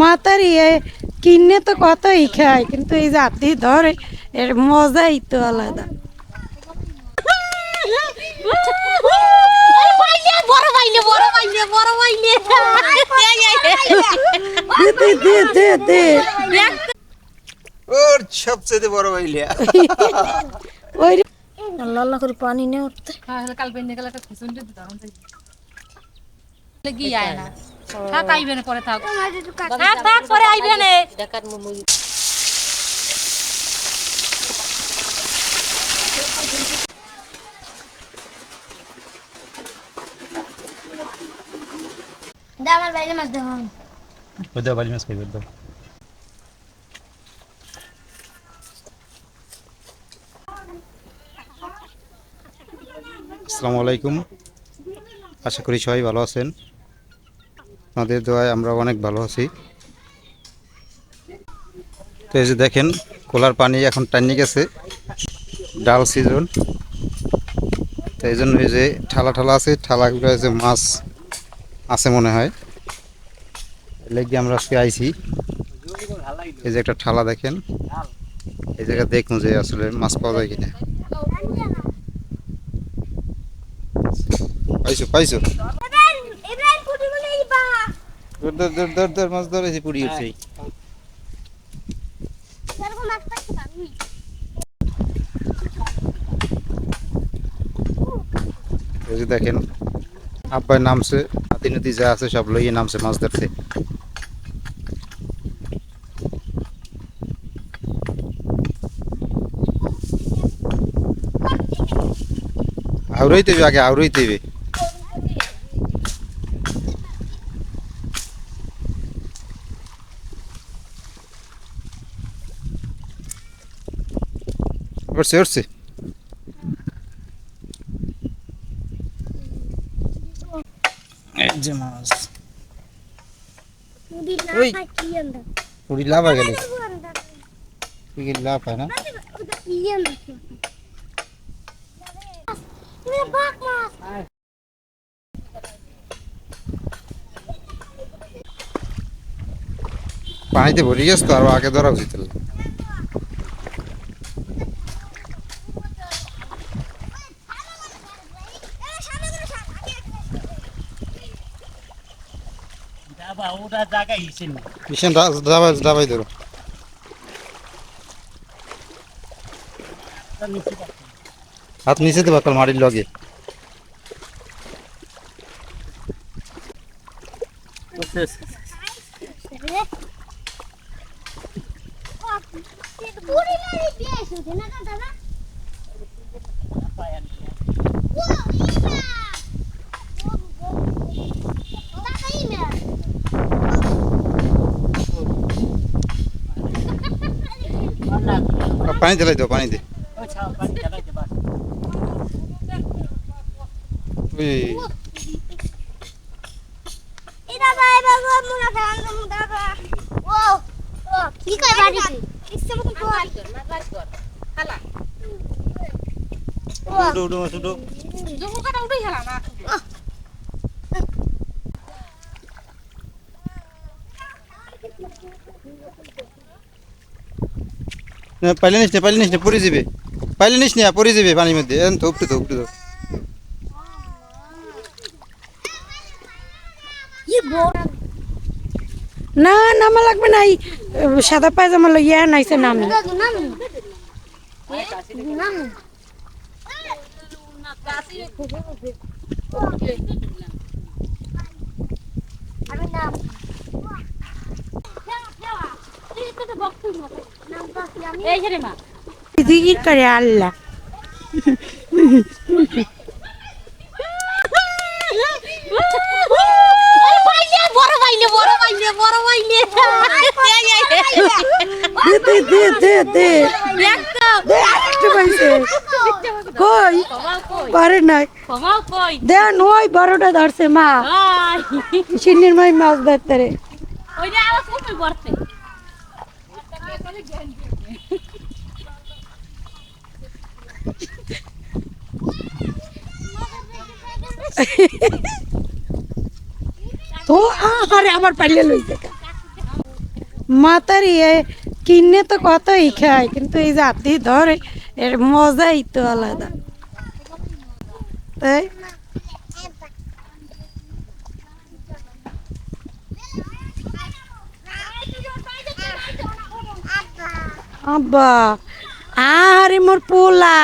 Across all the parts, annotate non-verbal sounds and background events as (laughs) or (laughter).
মাতারি এ কিনে তো কতই খায় কিন্তু এই জাতি ধরে এর মজাই তো আলাদা। বড় বাইলে বড় বাইলে বড় বাইলে দে দে দে দে দে। ওর সবচেয়ে বড় বাইলিয়া ওই আল্লাহ আল্লাহ করে পানি নিয়ে উঠতে। কাল বেঁধে গেলে একটা খুশুন দিয়ে দিতাম। গিয়ে আয় না? থাক আইবে না পরে থাক। থাক থাক পরে আইবে না দে আমার বাইরে মাছ দেবো ওই দাও বালি মাছ খাইবে দাও। আসসালামু আলাইকুম। আশা করি সবাই ভালো আছেন। আমাদের দোয়ায় আমরা অনেক ভালো আছি। তো এই যে দেখেন, কোলার পানি এখন টানিয়ে গেছে, ডাল সিজন। তো এই জন্য এই যে ঠালা ঠালা আছে, ঠালাগুলো যে মাছ আছে মনে হয় লেগে আমরা আজকে আইছি। এই যে একটা ঠালা দেখেন, এই জায়গা দেখুন যে আসলে মাছ পাওয়া যায় কিনা। পাইছো পাইছো ইব্রাহিম কুটি বলে বা ধর ধর ধর ধর ধর মাছ পুড়ি উঠছে। আমি। এই যে দেখেন আব্বাই নামছে হাতি নদী যা আছে সব লইয়ে নামছে মাছ ধরতে। আউরাইতে হবে আগে আউরাইতে হবে। উঠছে উঠছে যে মাছ ওই। পুরি লাভ হয়ে গেলে লাভ হয় না? পানিতে ভরে গেছে তো আরও আগে ধরা উচিত ছিল। কিষেন দা- দাবাই দাবাই ধরো। হাত নিচে দেবা কাল মাটির লগে। পুরি লাগি দিয়ে শুতে না দাদা আর পানি দিলাই দাও পানি দে। মুনা কি কই বাড়িতে? ইচ্ছে মতো তো উঠো উঠো মাছ উঠো। জমু কাটা উঠেই হেলা না। না, পাইলে নিস না পাইলে নিস না পড়ে যাবে। পাইলে নিস না পড়ে যাবে পানির মধ্যে। এখন তো উপটে তো উপটে তো না নামা লাগবে না এই সাদা পায়জামা লইয়া নাইছে নামি। নাম নাম আমি নাম এই যে রে মা জিগির করে আল্লাহ বড় বাইলে বড় বাইলে বড় বাইলে দে দে দে দে দে দে আরেকটা পাইছে কই? পারে নাই দেন ওই বড়টা ধরছে মা। সিন্নির মাই মাছ ধরতে রে। ওই যে আবার (laughs) তো আরে আমার পাইলে লই দেখা মাতারি এ কিনে তো খায়, কিন্তু এই জাতি ধরে, এর মজাই তো আলাদা। তাই? আব্বা আরে মোর পোলা।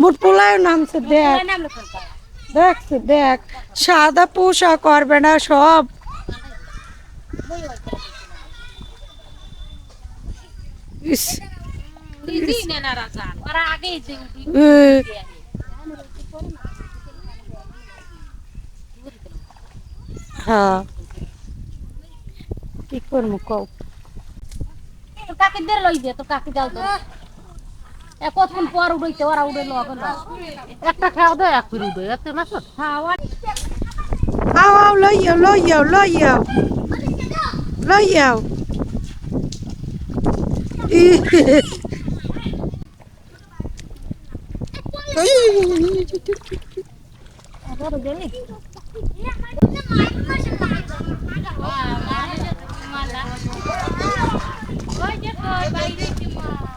মোর পোলায় নামছে দেখ। দেখছে দেখ। সাদা পোশাক করবে না সব। হ্যাঁ। কি করব কও? কাকে দের লই দে তোর কাকে যাও তো? এ কতক্ষণ পর উড়াইতে ওরা উড়ে লো এখন একটা খাও দে এক করে উড়ে এত মাছ হ্যাঁ আও আও লই যাও লই যাও লই যাও লই যাও ই,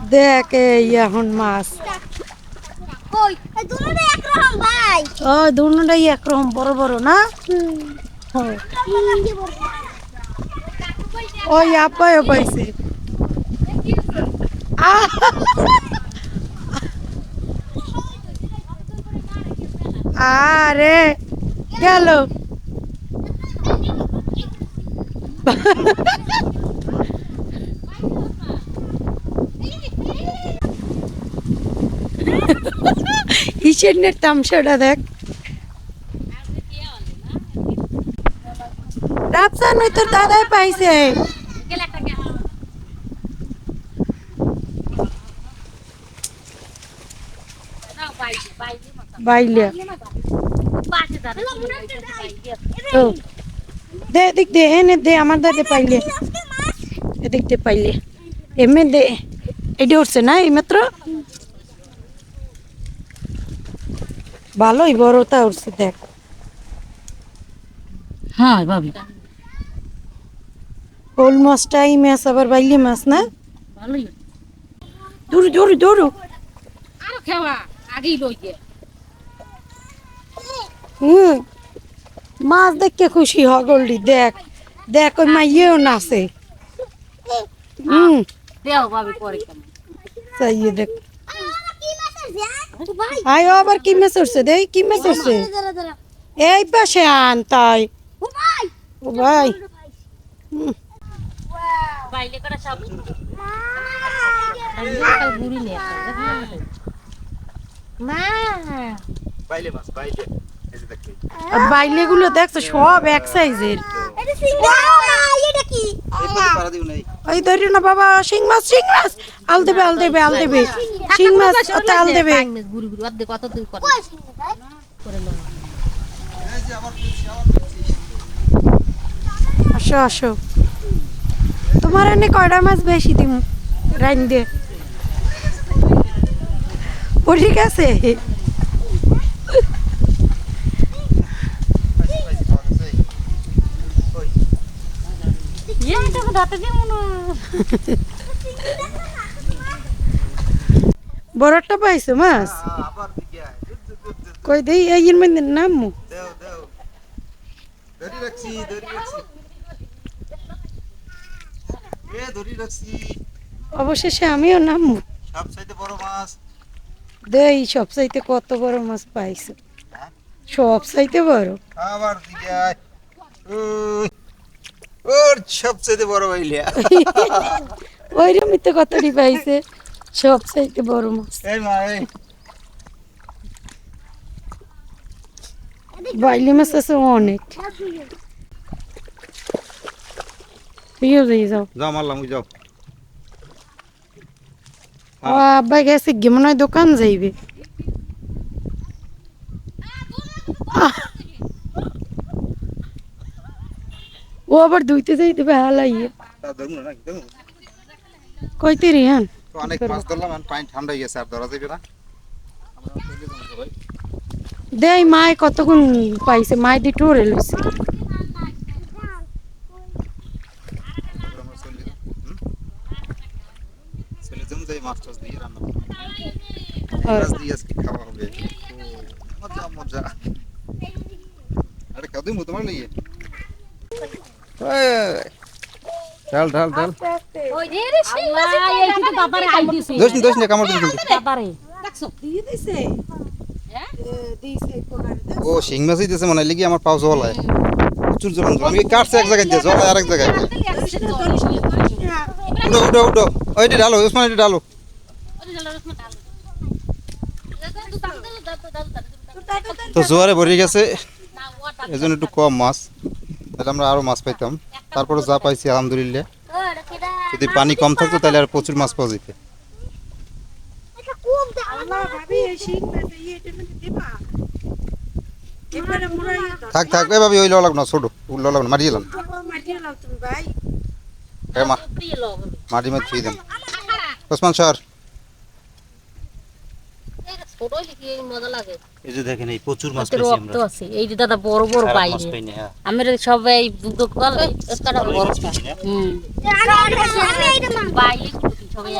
দেখ এই এখন মাছ। ও দুটাই একরকম বড় বড় না। ওই আপায়ও পাইছে! আরে গেল। (laughs) ঈশান্যের তামসাটা দেখ রাফসান ওই তোর দাদাই পাইছে বাইলিয়া ও দে এদিক দে এনে দে আমার দাদে পাইলে এদিক দে পাইলে এমে দে এটি উঠছে না এই ভালোই বড়টা উঠছে দেখ। হ্যাঁ ভাবি শোল মাছটা এই মাছ আবার বাইলি মাছ না? ভালোই। দৌড়ু দৌড়ু দৌড়ু আর খাওয়া আগেই লই হুম। মাছ দেখে খুশি হগলডি দেখ। দেখ ওই মাইয়েও নাচে। হুম। দেও ভাবি পরে চাইয়ে দেখ কি মাছের জ্যাক ভাই আয় ও আবার কি মাছ উঠছে দেখ কি উঠছে দাঁড়া এই পাশে আন তাই। ও ভাই বাইলে গুলো দেখছ সব এক সাইজের ওই ধরি না বাবা শিং মাছ শিং মাছ। আল দেবে আল দেবে আল দেবে। শিং মাছ ওতে দেবে। ঘুরি অর্ধেক কত করে? করে লো আসো আসো। তোমার এনে কয়টা মাছ বেশি দিম? রাইন দিয়ে ও ঠিক আছে এটা দাঁতে দিব না। বড়টা পাইছো মাছ আবার আয়। দূর, দূর, দূর, দূর। কই দেই এই মধ্যে নামু দেও দেও। ধরি রাখছি ধরি রাখছি। ধরি অবশেষে আমিও নামু সব চাইতে বড় মাছ। দেই সব চাইতে কত বড় মাছ পাইছো। সব চাইতে বড়। আবার ওর সব চাইতে বড় ওই রমিতে কতটি পাইছে। সব চাইতে বড় মাছ এই মা এই বাইলি মাছ আছে অনেক তুইও যাই যাও যাও মারলাম ওই যাও ও আব্বাই গেছে গিয়ে মনে হয় দোকান যাইবে আহ! ও আবার ধুইতে যাইতে হালাইয়ে তা ধরুন না নাকি ধরুন কইতে রে হ্যাঁ তো অনেক মাছ ধরলাম এখন পানি ঠান্ডা হয়ে গেছে আর ধরা যাবে না আমরা চলে যাব সবাই দেই মায় কতক্ষণ পাইছে মায় দি টোরে লইছে তারপরে আমরা চলে যাব। হুম? যাই মাছ টাছ দিয়ে রান্না করব আর মাছ দিয়ে আজকে খাওয়া হবে ও, মজা মজা আরে কাদুই মো তোমার লইয়ে ঢাল ঢাল ঢাল। ওই যে রে আল্লাহ এই কিন্তু বাবারে আই দিছে। দোষ নি দোষ নি কামড় কিন্তু বাবারে। দেখছ? দিয়ে দিছে? হ্যাঁ? দিছে। ও শিং মাছই দিয়েছে মনে হয় লিগি আমার পাও জল হয় প্রচুর জল আমি কাটছে এক জায়গায় দিয়ে জল হয় আরেক জায়গায় উঠো উঠো উঠো। ওইটি ডালো উসমান এটি ডালো তো জোয়ারে ভরে গেছে। এজন্য একটু কম মাছ। তাহলে আমরা আরও মাছ পাইতাম। তারপরে যা পাইছি আলহামদুলিল্লাহ। যদি পানি কম থাকতো তাহলে আর প্রচুর মাছ পাওয়া যেত। দাও থাক থাক এ ভাবি ওই লাগবে না ছোট লওয়া লাগবে না মারি দিলাম মাটিয়ে লাও তুমি ভাই। এ মা মাটি মাছ ছুঁয়ে দেন। ওসমান স্যার। লাগে এই যে দেখেন এই প্রচুর মাছ হাতের রক্ত আছে। এই যে দাদা বড় বড় বাইরে। আমরা সবাই দুটো কল একটা বড় হুম। বাইরে সবাই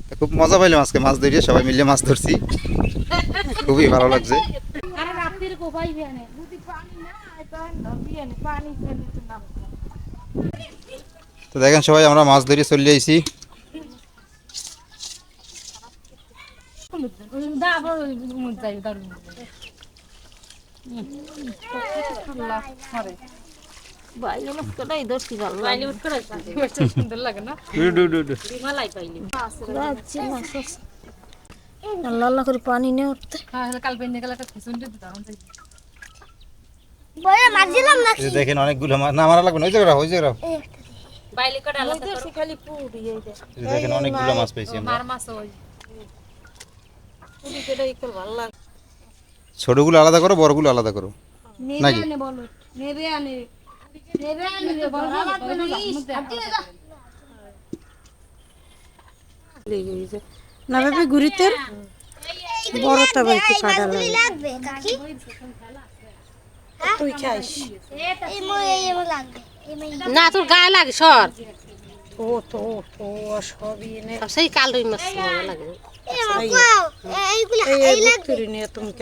একটা খুব মজা পাইলাম আজকে মাছ ধরিয়ে সবাই মিলে মাছ ধরছি। খুবই ভালো লাগছে। তো দেখেন সবাই আমরা মাছ ধরে চলে আইছি। আল্লাহ আল্লাহ করে পানি নিয়ে উঠতে দেখেন অনেকগুলো মাছ না মারা লাগবে না ওই জায়গাটা ওই জায়গাটা। দেখেন অনেকগুলো মাছ পেয়েছি আমরা। লাগে ছোটগুলো আলাদা করো বড়গুলো আলাদা করো। নাকি? লাগবে না লেগে গেছে না ভাবি ঘুরিতে? বড়টা ভাই একটু কাটা লাগবে তুই খাইস লাগবে না তোর গায়ে লাগে সর। ও তো ও সবই এনে সেই কাল রই মাছ মজা লাগে। এই এই নিয়ে তুমি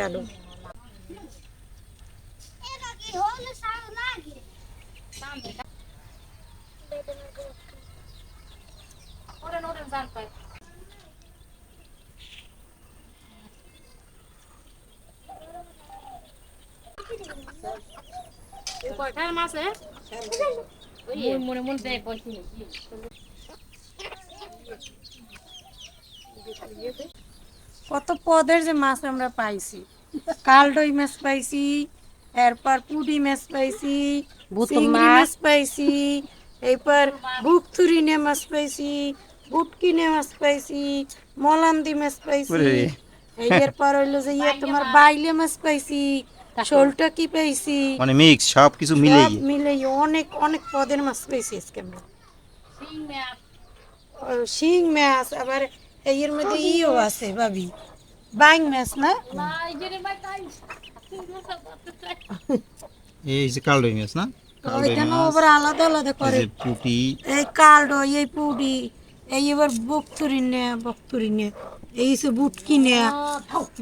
কয়টার মাছ মনে মনে দেয় পয়সা কত পদের যে মাছ আমরা পাইছি। কালডই মাছ পাইছি এরপর পুডি মাছ পাইছি ভুতুম চিংড়ি মাছ। মাছ পাইছি এরপর বুকথুরিনে মাছ পাইছি বুটকিনে মাছ পাইছি মলান্দি মাছ পাইছি। এই এরপর হইল যে ইয়ে তোমার বাইলে মাছ পাইছি শোলটা কি পাইছি। মানে মিক্স সব কিছু মিলেই সব মিলে অনেক অনেক পদের মাছ পেয়েছি আজকে আমরা। ও, শিং মাছ আবার এর মধ্যে ইও আছে ভাবি। বাইং মাছ না? এই যে কালডই মাছ না? ওইখানে মাছ আলাদা আলাদা করে। পুটি। এই কালডো এই পুডি এই এবার বকতুরি নে বকতুরি নে। এই সে বুটকি নে।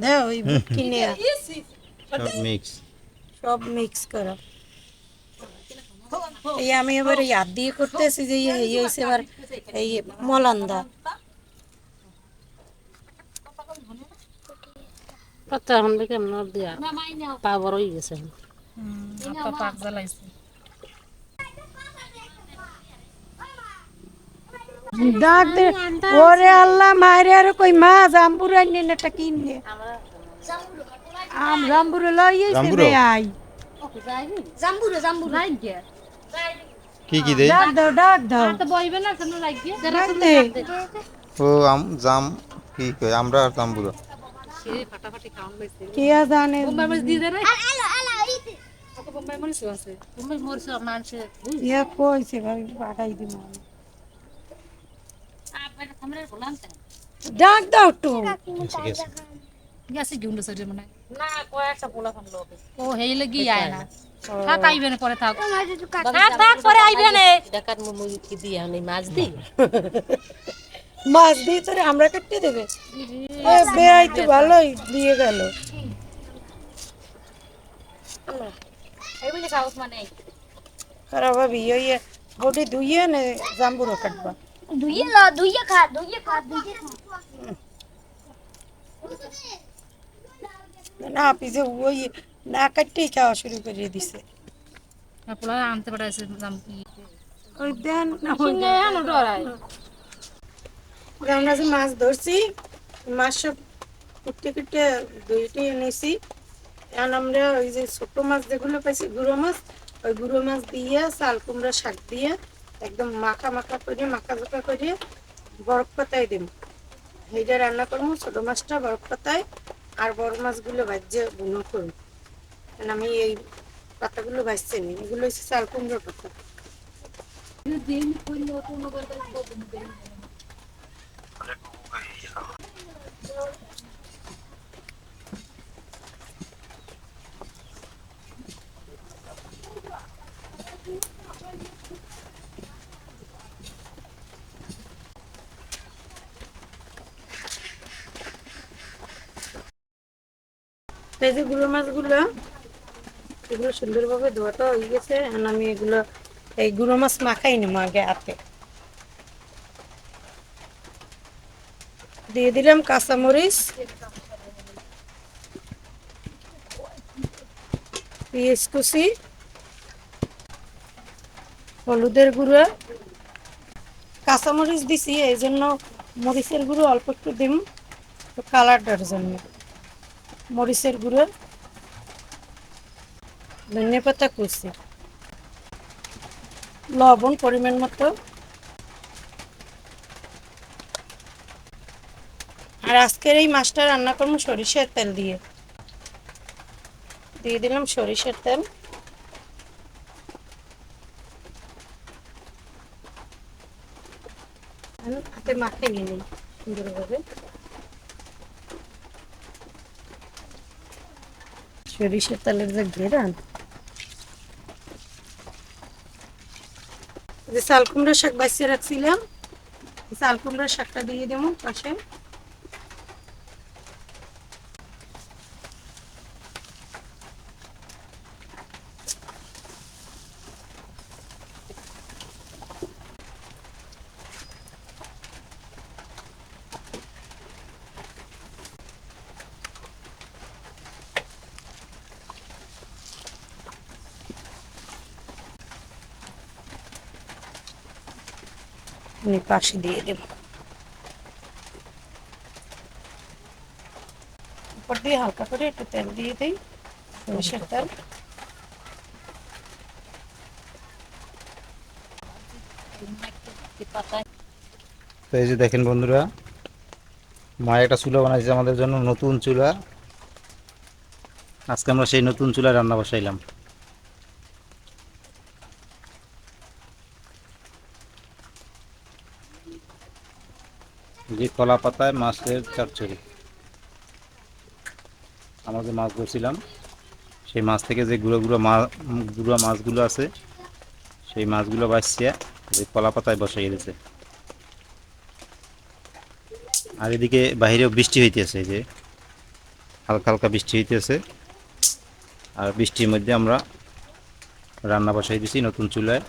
দেও এই বুটকি নে। (laughs) সব মিক্স সব মিক্স করা। এই আমি এবার ইয়াদ দিয়ে করতেছি যে এই এই হইছে এবার এই মলান্দা। কত এখন দেখে কেমন দিয়া পা বড় হয়ে গেছে। ডাক দে। ওরে আল্লাহ মারে আর কই মা জাম্বুর আইনে নেটা কিনে। আম জাম্বুর লই আইছে জাম্বুরো? রে আই। জাম্বুরে জাম্বুরে। কি কি দেই ডাক দাও ডাক দাও। বইবে না কেন লাগবে ও আম জাম কি কই আমরা আর তাম্বুরা কে জানে? আলো আলো এই তুমি মরছ মানুষে ইয়া কইছে ভাই পাঠাই দিম ডাক দাও তো গেছে গিয়ে উন্ডে সাইডে মানে না কয়েকটা পোলা খান লোক ও হেই লাগি আয় না। থাক আইবে পরে থাক। থাক থাক পরে আইবে না। দেখার মুই কি দিয়ে মাছ দিই মাছ দিয়ে তোরে আমরা কাটতে দেবে। এ বেয়াই তো ভালোই দিয়ে গেল। খারাপ ভাবি ওই বডি ধুইয়ে নে জাম্বুরও কাটবা। দুইয়ে ল দুইয়ে খা দুইয়ে খা দুইয়ে খা। না পিছে ওই না কাটতেই খাওয়া শুরু করে দিছে। পোলা আনতে পাঠাইছে দাম কি ওই দেন। না কিনে আনো ডরাই আমরা যে মাছ ধরছি মাছ সব কুটে কুটে দুইটি এনেছি। এখন আমরা ওই যে ছোট মাছ যেগুলো পাইছি, গুঁড়ো মাছ, ওই গুঁড়ো মাছ দিয়ে চাল, কুমড়া শাক দিয়ে একদম মাখা মাখা করে, মাখা মাখা করে বরফ পাতায় দিব। সেইটা রান্না করব, ছোট মাছটা বরফ পাতায় আর বড় মাছগুলো ভাজ্যে বুনো করব। আমি এই পাতাগুলো ভাজছি নি, এগুলো হচ্ছে চাল, কুমড়ো পাতা। এই যে গুঁড়ো মাছগুলো, এগুলো সুন্দরভাবে ধোয়াটা হয়ে গেছে। এখন আমি এগুলো, এই গুঁড়ো মাছ মাখাই নেব আগে হাতে। দিয়ে দিলাম কাঁচামরিচ, পেঁয়াজ কুচি, হলুদের গুঁড়ো। কাঁচামরিচ দিছি, এই জন্য মরিচের গুঁড়ো অল্প একটু দিম কালারটার জন্য। মরিচের গুঁড়ো। ধনিয়া পাতা, কুচি। লবণ পরিমাণ মতো। আর আজকের এই মাছটা রান্না করব সরিষার তেল দিয়ে। দিয়ে দিলাম সরিষার তেল। হাতে নিয়ে নিই সুন্দরভাবে। সরিষার তেলের যে ঘেরান যে শাক বাঁচিয়ে রাখছিলাম চাল শাকটা দিয়ে দেবো পাশে। পাশে দিয়ে দেব। উপর দিয়ে হালকা করে একটু তেল দিয়ে দিই, সরিষার তেল। তো এই যে দেখেন বন্ধুরা মা একটা চুলা বানাইছে আমাদের জন্য নতুন চুলা। আজকে আমরা সেই নতুন চুলায় রান্না বসাইলাম। যে কলা পাতায় মাছের চচ্চড়ি। আমরা যে মাছ ধরছিলাম। সেই মাছ থেকে যে গুঁড়ো গুঁড়ো মাছ গুঁড়ো মাছগুলো আছে, সেই মাছগুলো বাছিয়ে যে কলা পাতায় বসাই দিয়েছে আর এদিকে বাহিরেও বৃষ্টি হইতেছে যে হালকা হালকা বৃষ্টি হইতেছে। আর বৃষ্টির মধ্যে আমরা রান্না বসাই দিছি নতুন চুলায়।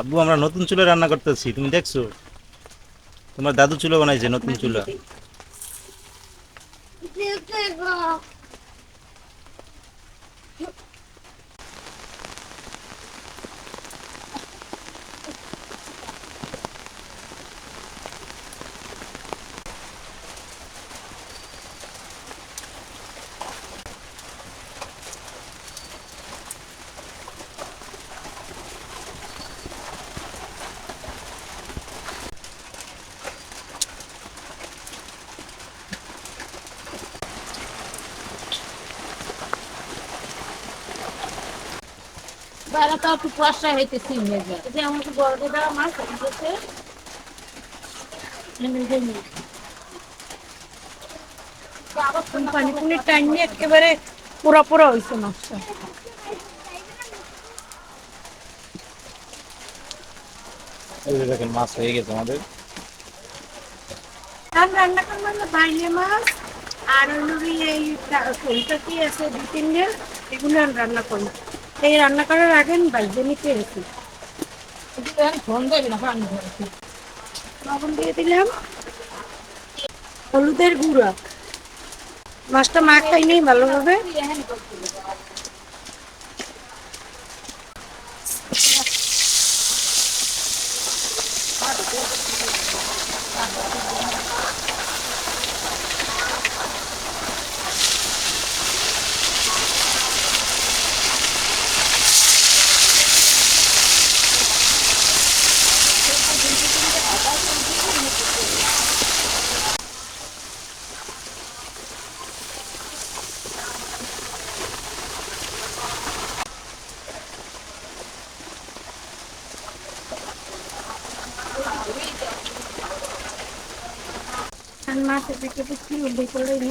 আব্বু, আমরা নতুন চুলায় রান্না করতেছি, তুমি দেখছ? তোমার দাদু চুলো বানাইছে নতুন চুলা। বাইরে তো একটু কুয়াশা হইতেছি মেঘে যে। আমাকে বড় দেওয়া মাছ হয়েছে পানি পুনি টাইম একেবারে পুরা পুরা হয়েছে মাছটা দেখেন মাছ হয়ে গেছে আমাদের। আর রান্না করব হলো বাইলে মাছ। আর হলো এই কোনটা কি আছে দু তিনটে এগুলো আমি রান্না করি। এই রান্না করার আগে আমি বাড়িতে নিতে এসেছি ফোন দেবি না পানি ধরে লবণ দিয়ে দিলাম। হলুদের গুঁড়া। মাছটা মাখাই নেই ভালোভাবে আর মাছের দিকে তো কি উল্লেখ করে নি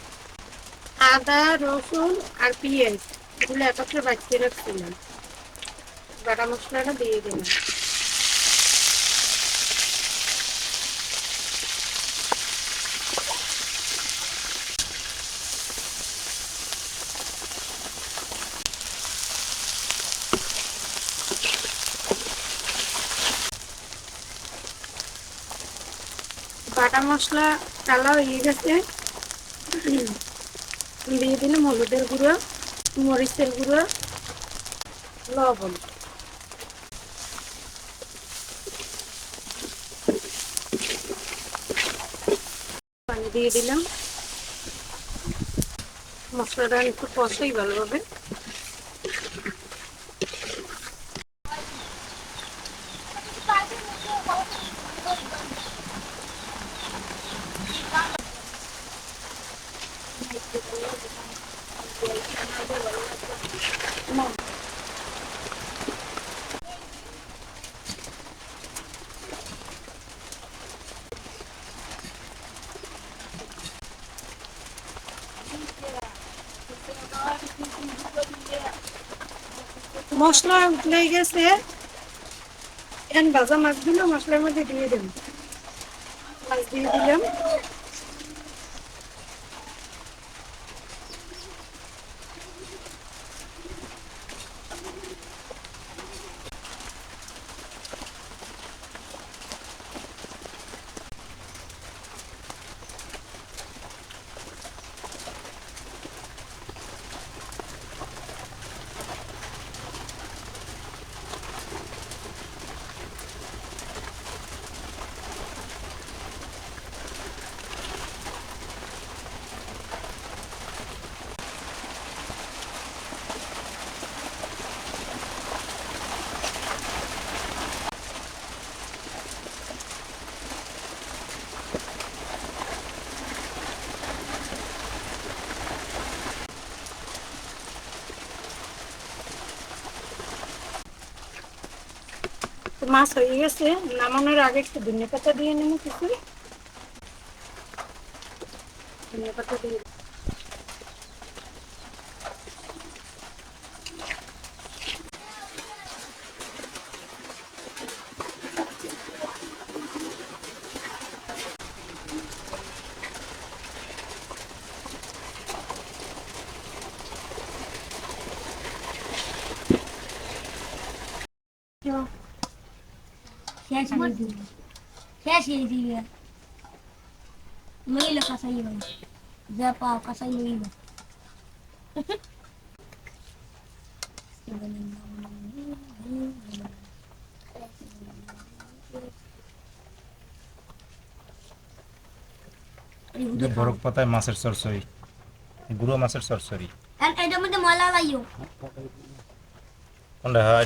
আদা, রসুন আর পেঁয়াজ এগুলো একত্রে বাচ্চা রাখছিলাম। বাটা মশলাটা দিয়ে দিলাম। বাটা মশলা টালা হয়ে গেছে। দিয়ে দিলাম হলুদের গুঁড়ো মরিচের গুঁড়ো লবণ। পানি দিয়ে দিলাম। মশলাটা একটু কষাই ভালোভাবে। মশলা উঠলে গেছে। এখন ভাজা মাছগুলো মশলার মধ্যে দিয়ে দেব। মাছ দিয়ে দিলাম তো মাছ হয়ে গেছে। নামানোর আগে একটু ধনে পাতা দিয়ে নেব কিছু ধনে পাতা দিয়ে শেষ করে দিবে শেষ করে দিবে লইল কাসাই লইল যা পাও কাসাই লইল বরফ পাতায় মাছের চরচরি গুঁড়ো মাছের চরচরি আর এটার মধ্যে ময়লা লাইও কোনটা হয়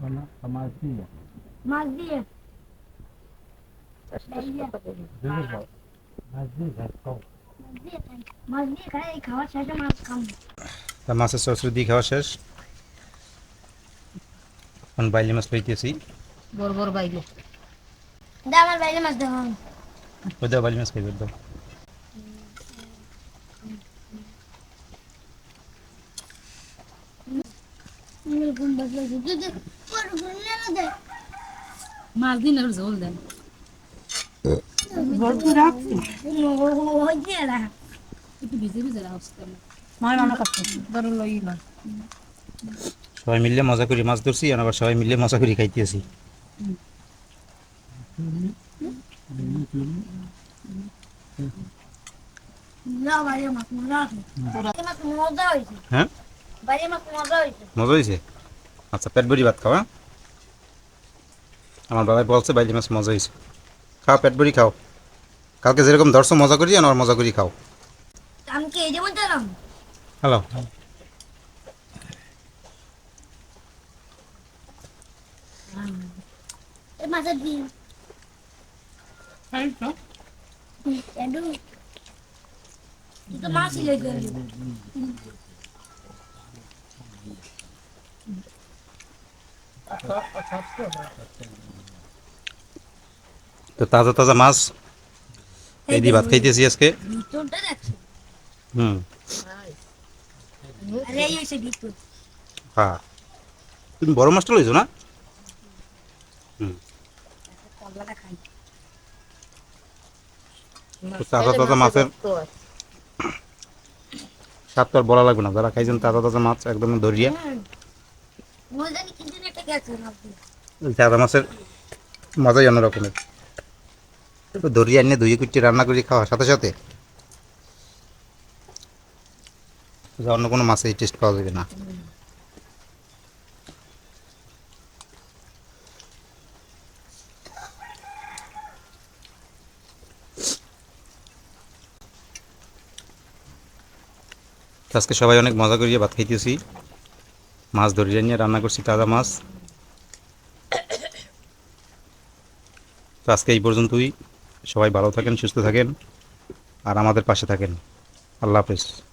মাছ দিয়ে মাছ দিয়ে খাই এই খাওয়ার শেষে মাছ খাম তা মাছের চরচরি দিয়ে খাওয়া শেষ এখন বাইলি মাছ লইতেছি বড় বড় বাইলে দা আমার বাইরে মাছ দেওয়া ওই দাও বাইলি মাছ দিন আর ঝোল সবাই মিললে মজা করি মাছ ধরছি আর আবার সবাই মিললে মজা করি খাইতেছি মজা হয়েছে হ্যাঁ? আচ্ছা পেট ভরি ভাত খাও হ্যাঁ? আমার বাবাই বলছে বাইলি মাছ মজা হয়েছে খাও পেট ভরি খাও। কালকে যেরকম ধরছো মজা করি আর মজা করি খাও। হ্যালো। মাছের ডিম। তো মাছই লেগে গেলি তো তাজা তাজা মাছ। এই দিয়ে ভাত খাইতেছি আজকে। হুম। হ্যাঁ। তুমি বড় মাছটা লইছো না? তাজা তাজা মাছের স্বাদ তো আর বলা লাগবে না। যারা খাইছেন তাজা তাজা মাছ একদম ধরিয়া। তাজা মাছের মজাই অন্য রকমের তো ধরিয়া এনে ধুয়ে কুচি রান্না করে খাওয়ার সাথে সাথে অন্য কোনো মাছে টেস্ট পাওয়া যাবে না। আজকে সবাই অনেক মজা করিয়ে ভাত খাইতেছি। মাছ ধরিয়ে নিয়ে রান্না করছি, তাজা মাছ। তো আজকে এই পর্যন্তই। সবাই ভালো থাকেন সুস্থ থাকেন আর আমাদের পাশে থাকেন। আল্লাহ হাফেজ।